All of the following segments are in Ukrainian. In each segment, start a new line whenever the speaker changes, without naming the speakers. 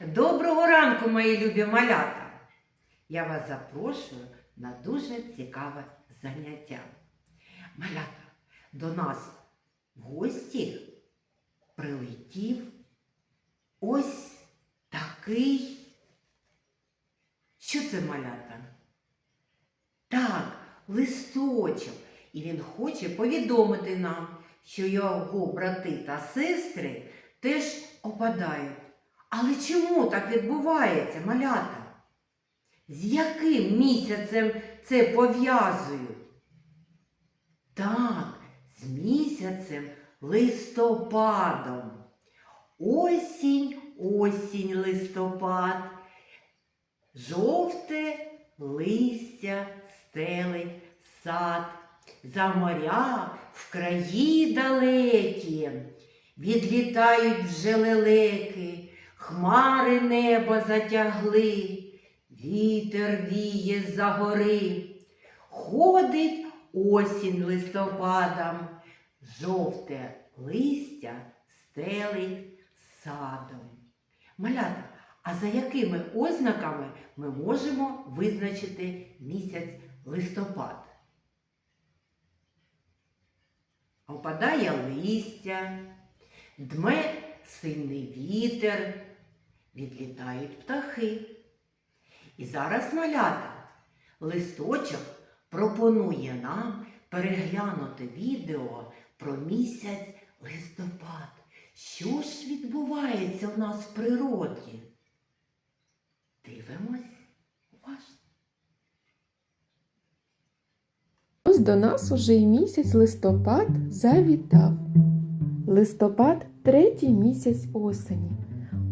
Доброго ранку, мої любі малята! Я вас запрошую на дуже цікаве заняття. Малята, до нас в гості прилетів ось такий. Що це малята? Так, листочок. І він хоче повідомити нам, що його брати та сестри теж опадають. Але чому так відбувається, малята? З яким місяцем це пов'язують? Так, з місяцем листопадом. Осінь, осінь, листопад. Жовте листя стелить сад. За моря в краї далекі. Відлітають вже лелеки, хмари небо затягли, вітер віє за гори. Ходить осінь листопадом, жовте листя стелить садом. Малята, а за якими ознаками ми можемо визначити місяць листопад? Опадає листя, дме сильний вітер, відлітають птахи. І зараз малята листочок пропонує нам переглянути відео про місяць листопад. Що ж відбувається у нас в природі? Дивимось уважно.
Ось до нас уже й місяць листопад завітав. Листопад третій місяць осені,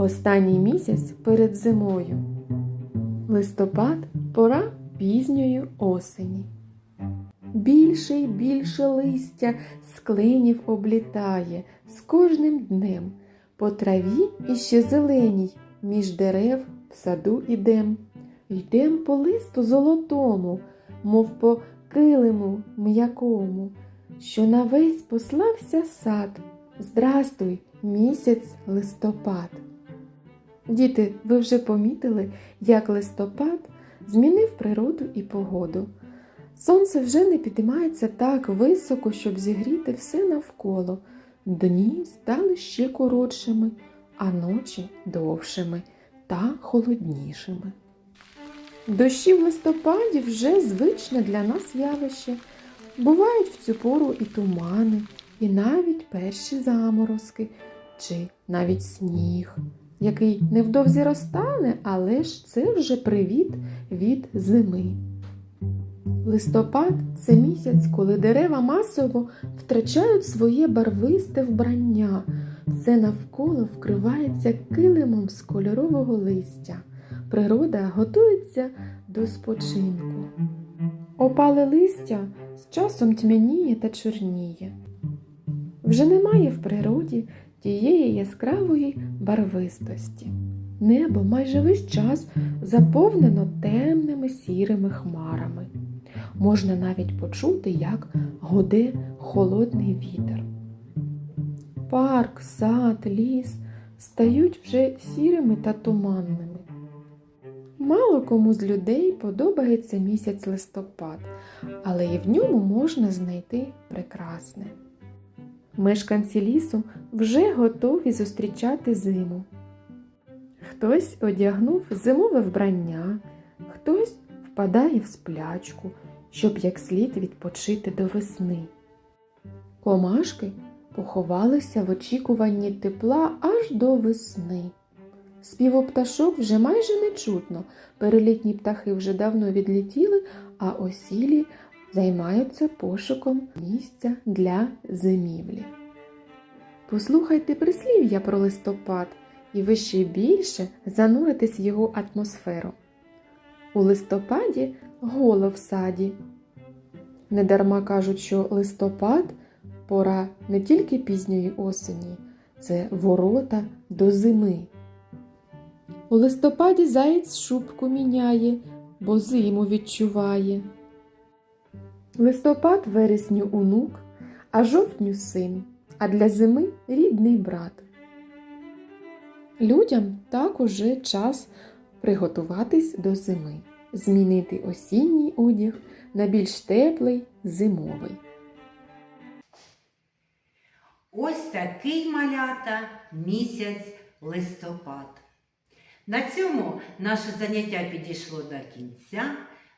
останній місяць перед зимою. Листопад пора пізньої осені. Більше й більше листя з клинів облітає з кожним днем. По траві іще зеленій, між дерев в саду ідем. Йдем по листу золотому, мов по килиму м'якому, що на весь послався сад. Здрастуй, місяць листопад. Діти, ви вже помітили, як листопад змінив природу і погоду. Сонце вже не підіймається так високо, щоб зігріти все навколо. Дні стали ще коротшими, а ночі довшими та холоднішими. Дощі в листопаді вже звичне для нас явище. Бувають в цю пору і тумани, і навіть перші заморозки, чи навіть сніг, який невдовзі розтане, але ж це вже привіт від зими. Листопад це місяць, коли дерева масово втрачають своє барвисте вбрання. Все навколо вкривається килимом з кольорового листя. Природа готується до спочинку. Опале листя з часом тьмяніє та чорніє. Вже немає в природі тієї яскравої барвистості. Небо майже весь час заповнено темними сірими хмарами. Можна навіть почути, як гуде холодний вітер. Парк, сад, ліс стають вже сірими та туманними. Мало кому з людей подобається місяць листопад, але і в ньому можна знайти прекрасне. Мешканці лісу вже готові зустрічати зиму. Хтось одягнув зимове вбрання, хтось впадає в сплячку, щоб як слід відпочити до весни. Комашки поховалися в очікуванні тепла аж до весни. Співу пташок вже майже не чутно, перелітні птахи вже давно відлетіли, а осілі займаються пошуком місця для зимівлі. Послухайте прислів'я про листопад, і ви ще більше зануритесь в його атмосферу. У листопаді голо в саді. Недарма кажуть, що листопад пора не тільки пізньої осені, це ворота до зими. У листопаді заєць шубку міняє, бо зиму відчуває. Листопад вересню онук, а жовтню син, а для зими рідний брат. Людям так уже час приготуватись до зими, змінити осінній одяг на більш теплий зимовий.
Ось такий малята місяць листопад. На цьому наше заняття підійшло до кінця.